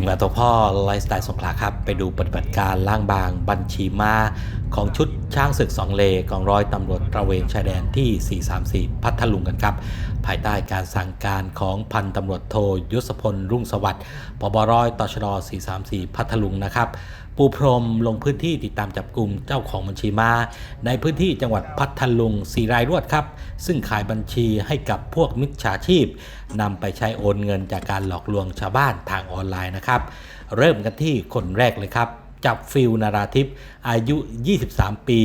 ทีมงานตัวพ่อไลฟ์สไตล์สงขลาครับ ไปดูปฏิบัติการล่างบางบัญชีมาของชุดช่างศึกสองเลกองร้อยตำรวจตระเวนชายแดนที่ 434 พัทลุงกันครับ ภายใต้การสั่งการของพันตำรวจโทยศพลรุ่งสวัสดิ์ปบร้อยตชด434 พัทลุงนะครับ ปูพรมลงพื้นที่ติดตามจับกลุ่มเจ้าของบัญชีมา ในพื้นที่จังหวัดพัทลุงสีรายรวดครับ ซึ่งขายบัญชีให้กับพวกมิจฉาชีพนำไปใช้โอนเงินจากการหลอกลวงชาวบ้านทางออนไลน์นะครับ เริ่มกันที่คนแรกเลยครับจับฟิลนาราทิพย์อายุ 23 ปี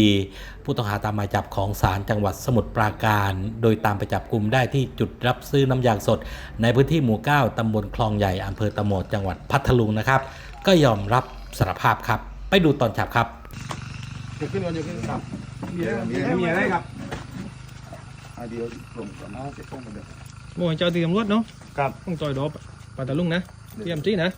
ผู้ต้องหาตามหมายจับของศาลจังหวัดสมุทรปราการ โดยตามไปจับกลุ่มได้ที่จุดรับซื้อน้ำยางสด ในพื้นที่หมู่ 9 ตำบลคลองใหญ่อำเภอตะโหมดจังหวัดพัทลุงนะครับ ก็ยอมรับ สารภาพครับ ไปดูตอนจับครับยกขึ้นก่อนยกขึ้นครับมีอะไรมีอะไรมีอะไรครับอะเดี๋ยวกลุ่มก่อนนะเสร็จกลุ่มกันเดี๋ยวโมยเจ้าตีตำรวจเนาะครับต้องจอยดอบปาตะลุงนะเตรียมจี้นะ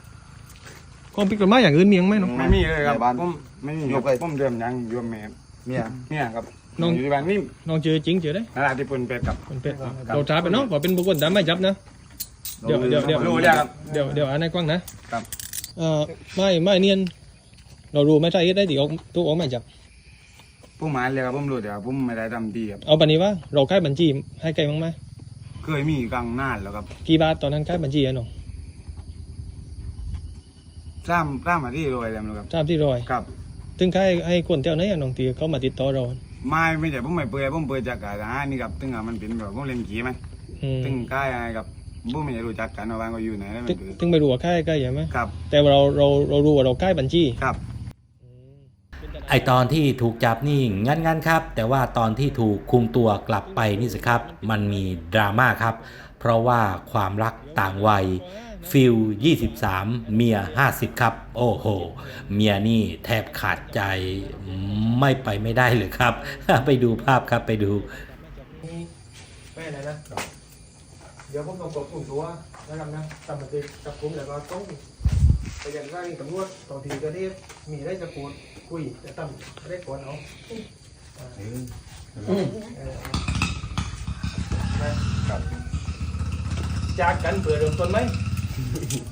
ความผิดกฎหมายอย่างอื่นมียังไหมเนาะไม่มีเลยครับผมไม่มีครับผมเดิมยังอยวมแม่เมียเนี่ยครับอยู่ที่บ้านนี่น้องเจอจริงเจอได้นาราธิปนเป็ดครับคนเป็ดเราช้าไปเนาะพอเป็นบุคคลตามหมายจับนะเดี๋ยวเดี๋ยวเดี๋ยวรู้แล้วครับเดี๋ยวเดี๋ยวอ่านให้กว้างนะครับเอ่อ ไม่ไม่เนียน เรารู้ไม่ใช่ได้ดีออกตัวออกหมายจับผู้หมายเลยครับผมรู้แต่ว่าผมไม่ได้ทำดีครับเอาปันนี้ว่าเราใกล้บัญชีให้ไกลมั้งไหมเคยมีกลางนานแล้วครับกี่บาทตอนนั้นใกล้บัญชีอะน้องสร้างสร้างมาที่รวยแล้วครับทราบที่รอยครับถึงใครให้คนเที่ยวไหนอะน้องตีเขามาติดต่อเราไม่ไม่ใช่ผมไม่เปิดผมเปิดจากการอ่านนี่ครับตึงอะมันเป็นแบบผมเล่นขี่ไหมอืม ตึงใกล้อะไรครับ ผมไม่ได้รู้จักกันว่าบ้านก็อยู่ไหนแล้วมัถึนงคือถึงไปรู้ว่าใกล้ใกล้ใช่ไหมครับแต่ว่าเราเราเรารู้ว่าเราใกล้บัญชีครับไอตอนที่ถูกจับนี่งั้นๆครับ แต่ว่าตอนที่ถูกคุมตัวกลับไปนี่สิครับ มันมีดราม่าครับ เพราะว่าความรักต่างวัยฟิล23 เมีย 50 ครับ โอ้โห เมียนี่แทบขาดใจไม่ไปไม่ได้เลยครับ ไปดูภาพครับไปดูไม่อะไรนะ เดี๋ยวผมต้องกดสุ่มตัวนะครับนะตามปฏิจับกุมแล้วก็ต้องไปยังไงตำรวจต่อทีก็ได้มีได้จะพูดคุยจะตั้มได้ก่อนเอาเออนะจากกันเผื่อเริ่มต้นไหม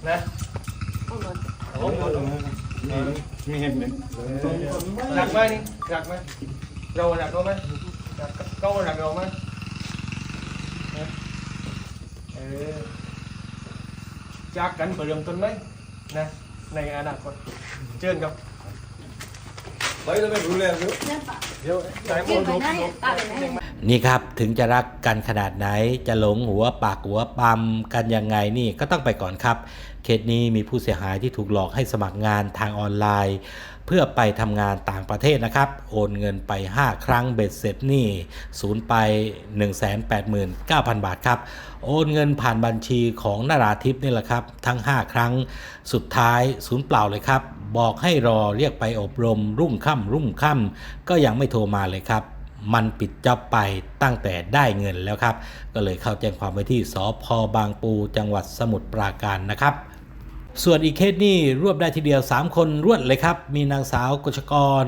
นะเอาเอาเอามีเห็นไหมรักไหมนี่รักไหมเรารักเขาไหมรักเขารักเราไหมนะ เออจากกันเปิดเริ่มต้นไหมนะในี่ครับถึงจะรักกันขนาดไหนจะหลงหัวปากหัวปั๊มกันยังไงนี่ก็ต้องไปก่อนครับ เคสนี้มีผู้เสียหายที่ถูกหลอกให้สมัครงานทางออนไลน์ เพื่อไปทำงานต่างประเทศนะครับ โอนเงินไป 5 ครั้งเบ็ดเสร็จนี่ศูนย์ไป 189,000 บาทครับ โอนเงินผ่านบัญชีของนาราทิพย์นี่แหละครับ ทั้ง 5 ครั้งสุดท้ายศูนย์เปล่าเลยครับ บอกให้รอเรียกไปอบรมรุ่งค่ำรุ่งค่ำก็ยังไม่โทรมาเลยครับ มันปิดจ็อบไปตั้งแต่ได้เงินแล้วครับ ก็เลยเข้าแจ้งความไว้ที่สพบางปู จังหวัดสมุทรปราการนะครับส่วนอีกเคสนี่รวบได้ทีเดียว 3 คนรวดเลยครับ มีนางสาวกชกร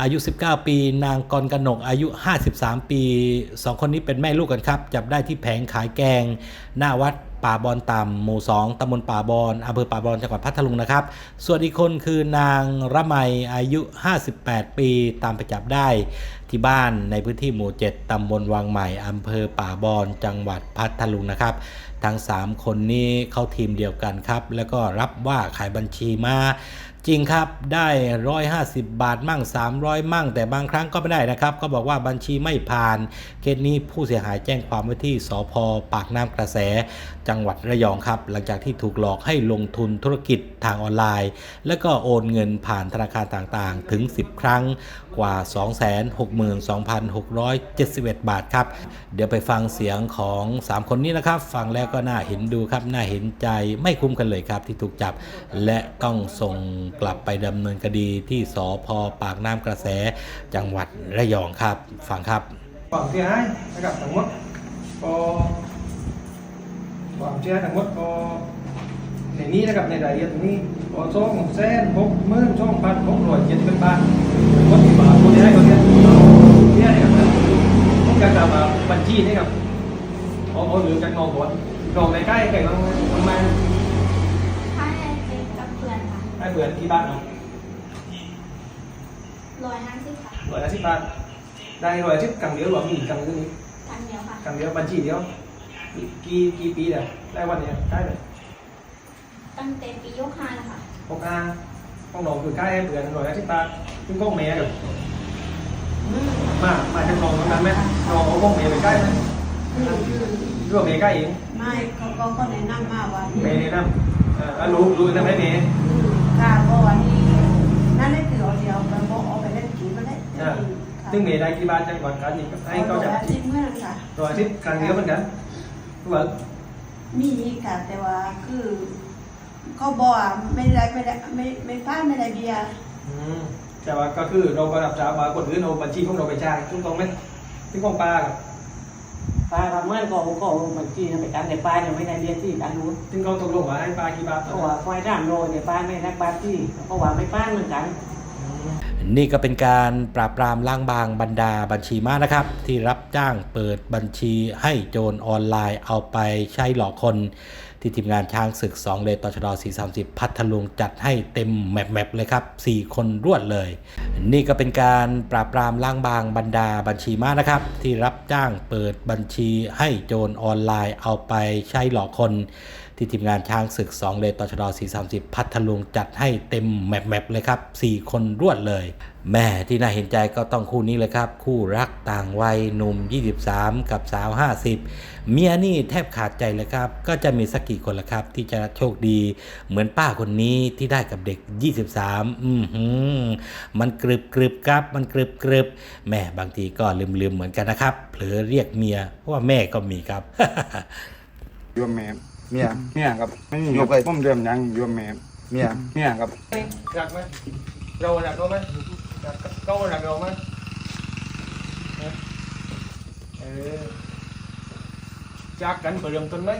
อายุ 19 ปี นางกรกนกอายุ 53 ปี 2 คนนี้เป็นแม่ลูกกันครับ จับได้ที่แผงขายแกง หน้าวัด ป่าบอนต่ำหมู่ 2ตำบลป่าบอนอำเภอป่าบอนจังหวัดพัทลุงนะครับ ส่วนอีกคนคือนางระไมอายุ 58 ปีตามไปจับได้ที่บ้านในพื้นที่หมู่ 7ตำบลวังใหม่อำเภอป่าบอนจังหวัดพัทลุงนะครับ ทั้ง 3 คนนี้เข้าทีมเดียวกันครับ แล้วก็รับว่าขายบัญชีมา จริงครับได้ 150 บาทมั่ง 300 มั่ง แต่บางครั้งก็ไม่ได้นะครับ ก็บอกว่าบัญชีไม่ผ่าน เคสนี้ผู้เสียหายแจ้งความไว้ที่สพปากน้ำกระแส จังหวัดระยองครับ หลังจากที่ถูกหลอกให้ลงทุนธุรกิจทางออนไลน์ แล้วก็โอนเงินผ่านธนาคารต่างๆ ถึง 10 ครั้งกว่า 262,671 บาทครับ เดี๋ยวไปฟังเสียงของ 3 คนนี้นะครับ ฟังแล้วก็น่าเห็นดูครับ น่าเห็นใจไม่คุ้มกันเลยครับที่ถูกจับ และต้องส่งกลับไปดำเนินคดีที่สอพอปากน้ำกระแสจังหวัดระยองครับฟังครับความเสียหายนะครับทั้งหมดก็ความเสียหายทั้งหมดก็ในนี้นะครับในรายละเอียดตรงนี้ก็สองแสนหกหมื่นสองพันหกร้อยเจ็ดสิบบาทหมดที่บาทคนเสียหายก็เนี่ยเนี่ยนะครับต้องการจะมาบัญชีนี่ครับเอาเอาหรือจากนองก่อนนองในใกล้ใกล้บางมา กี่บาทเนาะร้อยห้าสิบค่ะร้อยละสิบบาทได้ร้อยละสิบกังเดียวหรือว่ามีอีกกังนึงนี้กันเดียวค่ะกังเดียวบัญชีเดียวกี่กี่ปีเนี่ยได้วันเนี้ยได้เลยตั้งแต่ปียกห้าแล้วค่ะหกอาห้องนอนคือใกล้เดือนร้อยละสิบบาทซึ่งก้องเมย์กับมา มาจากนองตรงนั้นไหมนองเอาก้องเมย์ไปใกล้ไหมหรือว่าเมย์ใกล้เองไม่เขาก็ก็แนะนำมาว่าเมย์เนี่ยนะเออแล้วรู้รู้นะไหมเมย์ ซึ่งเมย์ได้กี่บาทจากก่อนการอีกให้เขาจะอาทิตย์เมื่อนั้นค่ะร้อยละสิบกังเดียวเหมือนกันคือว่ามีค่ะแต่ว่าคือเขาบอกว่าไม่ได้ไม่ได้ไม่ไม่พลาดไม่ได้เบียร์อืมแต่ว่าก็คือเราก็รับจ้างมาคนอื่นเอาบัญชีของเราไปจ่ายถูกต้องไหมที่ของป้ากับป้าทำเมื่อก็ก็มันจีนไปการแต่ป้ายังไม่ได้เรียนที่การรู้ซึ่งเขาตกลงว่าให้ป้ากี่บาทเพราะว่าไฟด้ามโรเนี่ยป้าไม่ได้ป้าที่เพราะว่าไม่ป้าเหมือนกัน นี่ก็เป็นการปราบปรามล้างบางบรรดาบัญชีม้านะครับ ที่รับจ้างเปิดบัญชีให้โจรออนไลน์เอาไปใช้หลอกคน ที่ทีมงานช้างศึก 2 เลนตชด430 พัทลุงจัดให้เต็มแมปๆเลยครับ 4 คนรวดเลย นี่ก็เป็นการปราบปรามล้างบางบรรดาบัญชีม้านะครับ ที่รับจ้างเปิดบัญชีให้โจรออนไลน์เอาไปใช้หลอกคนที่ทีมงานช้างศึก 2 เลตชด430 พัทลุงจัดให้เต็มแมปๆเลยครับ 4 คนรวดเลย แม่ที่น่าเห็นใจก็ต้องคู่นี้เลยครับ คู่รักต่างวัยหนุ่ม 23 กับสาว 50 เมียนี่แทบขาดใจเลยครับ ก็จะมีสักกี่คนละครับ ที่จะโชคดี เหมือนป้าคนนี้ที่ได้กับเด็ก 23 อือหือมันกรึบกรึบครับ มันกรึบกรึบแม่บางทีก็ลืมลืมๆเหมือนกันนะครับเผลอเรียกเมียเพราะว่าแม่ก็มีครับโยมแม่ เมีย เมียครับไม่มียครักบไปผมเดิมยังโยมแม่เมีย เมียครับ รักไหมเรารักเขาไหมรักเขารักเราไหมเออจากกันเปิดเริ่มต้นไหม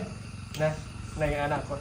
นะในอนาคต